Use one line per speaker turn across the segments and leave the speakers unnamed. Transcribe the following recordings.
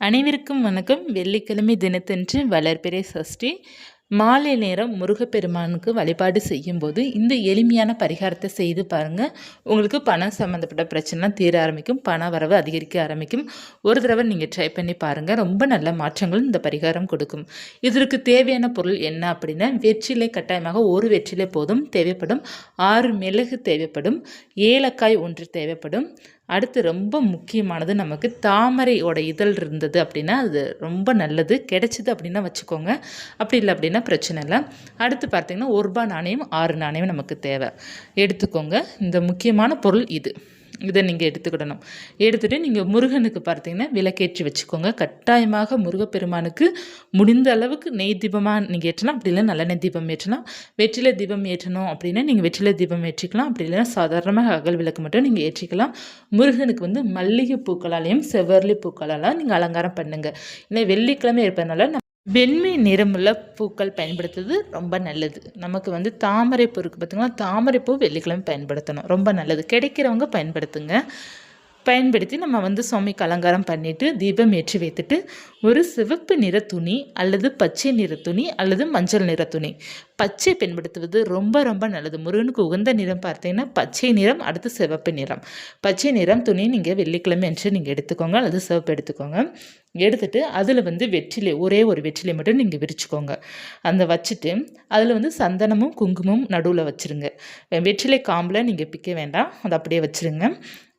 அனைவருக்கும் வணக்கம். வெள்ளிக்கிழமை தினத்தன்று வளர்பிறை சஷ்டி. மாலை நேரம் முருகப்பெருமானுக்கு வழிபாடு செய்யும்போது இந்த எளிமையான பரிகாரத்தை செய்து பாருங்கள் உங்களுக்கு பணம் சம்மந்தப்பட்ட பிரச்சனைலாம் தீர ஆரம்பிக்கும் பண வரவு அதிகரிக்க ஆரம்பிக்கும். ஒரு தடவை நீங்கள் ட்ரை பண்ணி பாருங்கள் ரொம்ப நல்ல மாற்றங்கள் இந்த பரிகாரம் கொடுக்கும். இதற்கு தேவையான பொருள் என்ன அப்படின்னா வெற்றிலை கட்டாயமாக ஒரு வெற்றிலை போதும் தேவைப்படும். ஆறு மிளகு தேவைப்படும். ஏலக்காய் ஒன்று தேவைப்படும். அடுத்து ரொம்ப முக்கியமானது நமக்கு தாமரையோட இதழ் இருந்தது அப்படின்னா அது ரொம்ப நல்லது. கிடைச்சிது அப்படின்னா வச்சுக்கோங்க. அப்படி இல்லை அப்படின்னா பிரச்சனை இல்லை. அடுத்து பார்த்திங்கன்னா ஒரு ரூபா நாணயம் ஆறு நாணயம் நமக்கு தேவை. எடுத்துக்கோங்க. இந்த முக்கியமான பொருள் இது. இதை நீங்கள் எடுத்துக்கிடணும். எடுத்துகிட்டு நீங்கள் முருகனுக்கு பார்த்தீங்கன்னா விளக்கேற்றி வச்சுக்கோங்க. கட்டாயமாக முருகப்பெருமானுக்கு முடிந்த அளவுக்கு நெய் தீபமாக நீங்கள் ஏற்றலாம். அப்படி இல்லை நல்ல நெய் தீபம் ஏற்றலாம். வெற்றிலை தீபம் ஏற்றணும் அப்படின்னா நீங்கள் வெற்றிலை தீபம் ஏற்றிக்கலாம். அப்படி இல்லைன்னா சாதாரணமாக அகல் விளக்கு மட்டும் நீங்கள் ஏற்றிக்கலாம். முருகனுக்கு வந்து மல்லிகை பூக்களாலையும் செவ்வரளி பூக்களாலாம் நீங்கள் அலங்காரம் பண்ணுங்கள் இல்லை வெள்ளிக்கிழமை இருப்பதனால வெண்மை நிறமுள்ள பூக்கள் பயன்படுத்துறது ரொம்ப நல்லது. நமக்கு வந்து தாமரை பூ இருக்குது பார்த்திங்கன்னா தாமரை பூ வெள்ளிக்கிழமை பயன்படுத்தணும். ரொம்ப நல்லது. கிடைக்கிறவங்க பயன்படுத்துங்க. பயன்படுத்தி நம்ம வந்து சுவாமிக்கு அலங்காரம் பண்ணிவிட்டு தீபம் ஏற்றி வைத்துட்டு ஒரு சிவப்பு நிற துணி அல்லது பச்சை நிற துணி அல்லது மஞ்சள் நிற துணி. பச்சை பயன்படுத்துவது ரொம்ப ரொம்ப நல்லது. முருகனுக்கு உகந்த நிறம் பார்த்தீங்கன்னா பச்சை நிறம் அடுத்து சிவப்பு நிறம். பச்சை நிறம் துணி நீங்கள் வெள்ளிக்கிழமை என்று நீங்கள் எடுத்துக்கோங்க அல்லது சிவப்பு எடுத்துக்கோங்க. எடுத்துட்டு அதில் வந்து வெற்றிலை ஒரே ஒரு வெற்றிலை மட்டும் நீங்கள் விரிச்சுக்கோங்க. அந்த வச்சுட்டு அதில் வந்து சந்தனமும் குங்குமம் நடுவில் வச்சுருங்க. வெற்றிலை காம்பில் நீங்கள் பிக்க வேண்டாம். அதை அப்படியே வச்சுருங்க.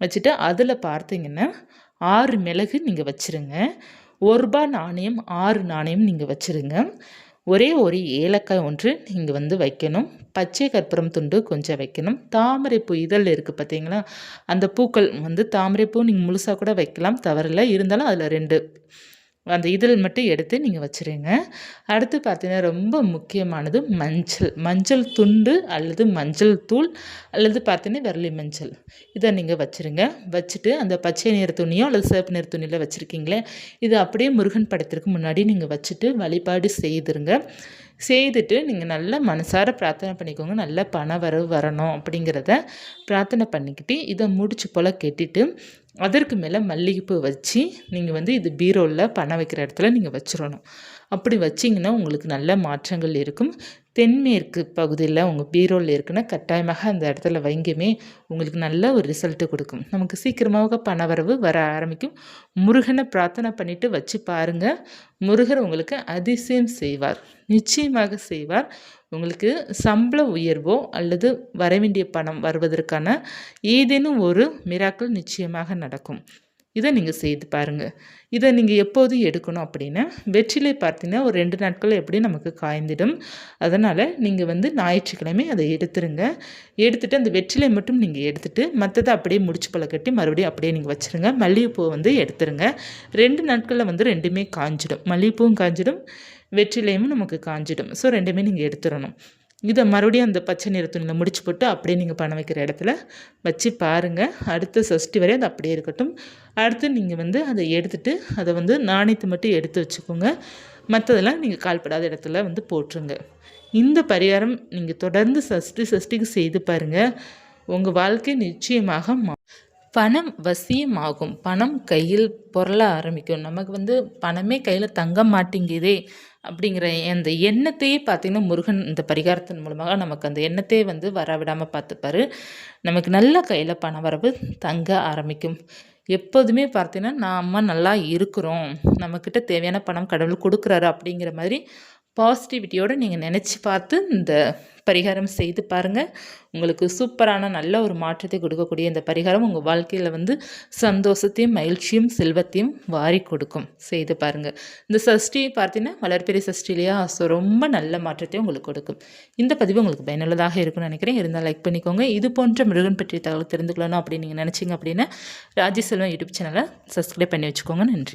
வச்சுட்டு அதில் பார்த்தீங்கன்னா ஆறு மிளகு நீங்கள் வச்சுருங்க. ஒரு ரூபா நாணயம் ஆறு நாணயம் நீங்கள் வச்சுருங்க. ஒரே ஒரு ஏலக்காய் ஒன்று நீங்கள் வந்து வைக்கணும். பச்சை கற்பூரம் துண்டு கொஞ்சம் வைக்கணும். தாமரைப்பூ இதழ் இருக்குது பார்த்தீங்களா அந்த பூக்கள் வந்து தாமரைப்பூ நீங்கள் முழுசாக கூட வைக்கலாம். தவறில்லை. இருந்தாலும் அதில் ரெண்டு அந்த இதழ் மட்டும் எடுத்து நீங்கள் வச்சுருங்க. அடுத்து பார்த்தீங்கன்னா ரொம்ப முக்கியமானது மஞ்சள். மஞ்சள் துண்டு அல்லது மஞ்சள் தூள் அல்லது பார்த்தீங்கன்னா விரலி மஞ்சள். இதை நீங்கள் வச்சுருங்க. வச்சுட்டு அந்த பச்சை நிற துணியோ அல்லது சிவப்பு நிற துணியில் வச்சுருக்கீங்களே இது அப்படியே முருகன் படத்திற்கு முன்னாடி நீங்கள் வச்சுட்டு வழிபாடு செய்துருங்க. செய்துட்டு நீங்கள் நல்லா மனசார பிரார்த்தனை பண்ணிக்கோங்க. நல்ல பண வரவு வரணும் அப்படிங்கிறத பிரார்த்தனை பண்ணிக்கிட்டு இதை முடிச்சு போல் கெட்டிட்டு அதற்கு மேலே மல்லிகைப்பூ வச்சு நீங்கள் வந்து இது பீரோவில் பணம் வைக்கிற இடத்துல நீங்கள் வச்சிடணும் அப்படி வச்சிங்கன்னா உங்களுக்கு நல்ல மாற்றங்கள் இருக்கும். தென்மேற்கு பகுதியில் உங்கள் பீரோவில் இருக்குன்னா கட்டாயமாக அந்த இடத்துல வைங்கமே உங்களுக்கு நல்ல ஒரு ரிசல்ட்டு கொடுக்கும். நமக்கு சீக்கிரமாக பணவரவு வர ஆரம்பிக்கும். முருகனை பிரார்த்தனை பண்ணிவிட்டு வச்சு பாருங்கள் முருகர் உங்களுக்கு அதிசயம் செய்வார். நிச்சயமாக செய்வார். உங்களுக்கு சம்பள உயர்வோ அல்லது வர வேண்டிய பணம் வருவதற்கான ஏதேனும் ஒரு மிராக்கள் நிச்சயமாக நடக்கும். இதை நீங்கள் செய்து பாருங்கள் இதை நீங்கள் எப்போது எடுக்கணும் அப்படின்னா வெற்றிலை பார்த்தீங்கன்னா ஒரு ரெண்டு நாட்கள் எப்படி நமக்கு காய்ந்திடும். அதனால் நீங்கள் வந்து ஞாயிற்றுக்கிழமை அதை எடுத்துருங்க. எடுத்துகிட்டு அந்த வெற்றிலை மட்டும் நீங்கள் எடுத்துகிட்டு மற்றதை அப்படியே முடிச்சு பழ கட்டி மறுபடியும் அப்படியே நீங்கள் வச்சுருங்க. மல்லிகைப்பூ வந்து எடுத்துருங்க. ரெண்டு நாட்களில் வந்து ரெண்டுமே காஞ்சிடும். மல்லிகைப்பூவும் காஞ்சிடும் வெற்றிலையும் நமக்கு காஞ்சிடும். ஸோ ரெண்டுமே நீங்கள் எடுத்துடணும். இதை மறுபடியும் அந்த பச்சை நிற துணியில் முடிச்சு போட்டு அப்படியே நீங்கள் பணம் வைக்கிற இடத்துல வச்சு பாருங்கள் அடுத்த சஷ்டி வரை அது அப்படியே இருக்கட்டும். அடுத்து நீங்கள் வந்து அதை எடுத்துகிட்டு அதை வந்து நாணயத்தை மட்டும் எடுத்து வச்சுக்கோங்க. மற்றதெல்லாம் நீங்கள் கால்படாத இடத்துல வந்து போட்டுருங்க. இந்த பரிகாரம் நீங்கள் தொடர்ந்து சஷ்டி சஷ்டிக்கு செய்து பாருங்கள் உங்கள் வாழ்க்கை நிச்சயமாக மா பணம் வசியமாகும். பணம் கையில் பொருள ஆரம்பிக்கும். நமக்கு வந்து பணமே கையில் தங்க மாட்டேங்குதே. அப்படிங்கிற அந்த எண்ணத்தையே பார்த்திங்கன்னா முருகன் இந்த பரிகாரத்தின் மூலமாக நமக்கு அந்த எண்ணத்தையே வந்து வரவிடாமல் பார்த்துப்பாரு. நமக்கு நல்ல கையில் பண வரவு தங்க ஆரம்பிக்கும். எப்போதுமே பார்த்தீங்கன்னா நாம் நல்லா இருக்கிறோம். நம்மக்கிட்ட தேவையான பணம் கடவுள் கொடுக்குறாரு அப்படிங்கிற மாதிரி பாசிட்டிவிட்டியோடு நீங்கள் நினச்சி பார்த்து இந்த பரிகாரம் செய்து பாருங்கள் உங்களுக்கு சூப்பரான நல்ல ஒரு மாற்றத்தை கொடுக்கக்கூடிய இந்த பரிகாரம் உங்கள் வாழ்க்கையில் வந்து சந்தோஷத்தையும் மகிழ்ச்சியும் செல்வத்தையும் வாரி கொடுக்கும். செய்து பாருங்கள் இந்த சஷ்டி பார்த்தீங்கன்னா வளர்ப்பெரிய சஷ்டிலேயே ஸோ ரொம்ப நல்ல மாற்றத்தையும் உங்களுக்கு கொடுக்கும். இந்த பதிவு உங்களுக்கு பயனுள்ளதாக இருக்கும்னு நினைக்கிறேன். இருந்தால் லைக் பண்ணிக்கோங்க. இது போன்ற முருகன் பற்றிய தகவல் தெரிந்துக்கணும் அப்படின்னு நீங்கள் நினச்சிங்க அப்படின்னா ராஜ்யசெல்வம் யூடியூப் சேனலை சப்ஸ்கிரைப் பண்ணி வச்சுக்கோங்க. நன்றி.